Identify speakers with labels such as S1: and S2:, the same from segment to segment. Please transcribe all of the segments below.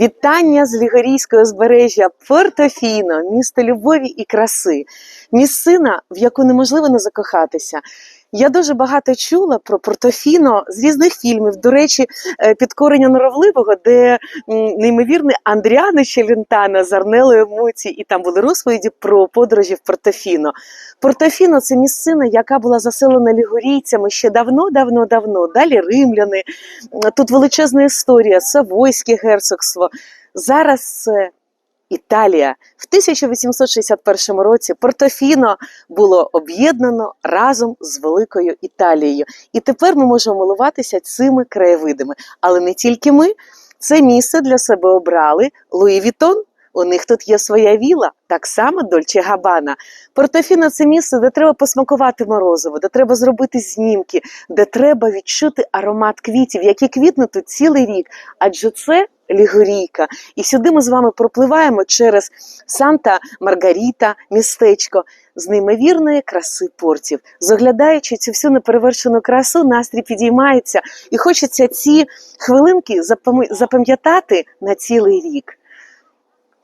S1: Вітання з Лігорійського узбережжя Портофіно, місто любові і краси, місцина, в яку неможливо не закохатися. Я дуже багато чула про Портофіно з різних фільмів. До речі, е, підкорення норовливого, де неймовірний Андріано Челентано з Арнелою Муці, і там були розповіді про подорожі в Портофіно. Портофіно це місцина, яка була заселена лігорійцями ще давно, давно, давно. Далі римляни. Тут величезна історія, Савойське герцогство. Зараз це Італія. В 1861 році Портофіно було об'єднано разом з Великою Італією. І тепер ми можемо милуватися цими краєвидами. Але не тільки ми. Це місце для себе обрали Луї Вітон. У них тут є своя віла, так само Дольче Габана. Портофіно це місце, де треба посмакувати морозиво, де треба зробити знімки, де треба відчути аромат квітів, які квітнуть тут цілий рік. Адже це Лігорійка. І сюди ми з вами пропливаємо через Санта Маргаріта, містечко з неймовірної краси портів. Заглядаючи цю всю неперевершену красу, настрій підіймається, і хочеться ці хвилинки запам- запам'ятати на цілий рік.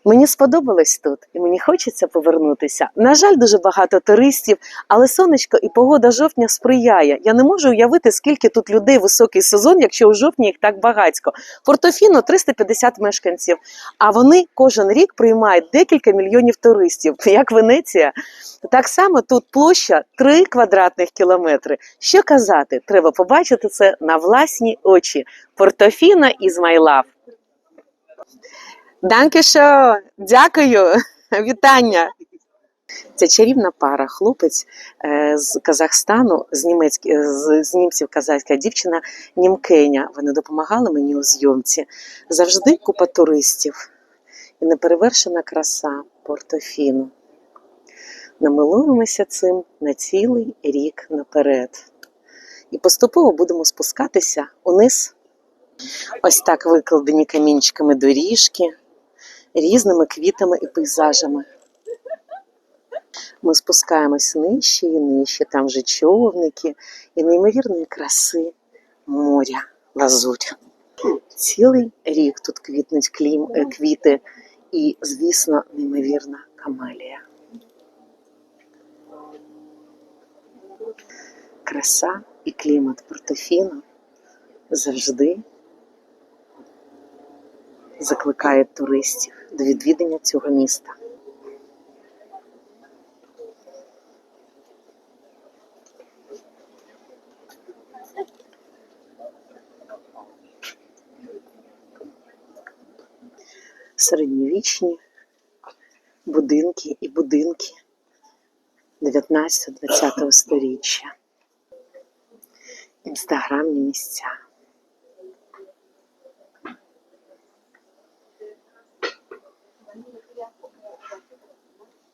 S1: Мені сподобалось тут, і мені хочеться повернутися. На жаль, дуже багато туристів, але сонечко і погода жовтня сприяє. Я не можу уявити, скільки тут людей високий сезон, якщо у жовтні їх так багатько. Портофіно 350 мешканців, а вони кожен рік приймають декілька мільйонів туристів, як Венеція. Так само тут площа 3 квадратних кілометри. Що казати, треба побачити це на власні очі. Портофіно із love. Данкішо, дякую, вітання. Це чарівна пара, хлопець е, з Казахстану, з, з, з німців казахська дівчина Німкеня. Вони допомагали мені у зйомці. Завжди купа туристів і неперевершена краса Портофіно. Намилуємося цим на цілий рік наперед. І поступово будемо спускатися униз. Ось так викладені камінчиками доріжки, різними квітами і пейзажами. Ми спускаємось нижче і нижче, там вже човники і неймовірної краси моря, лазурь. Цілий рік тут квітнуть клім, е, квіти і, звісно, неймовірна камелія. Краса і клімат Портофіно завжди закликають туристів до відвідання цього міста. Середньовічні будинки і будинки 19-20 сторіччя. Інстаграмні місця.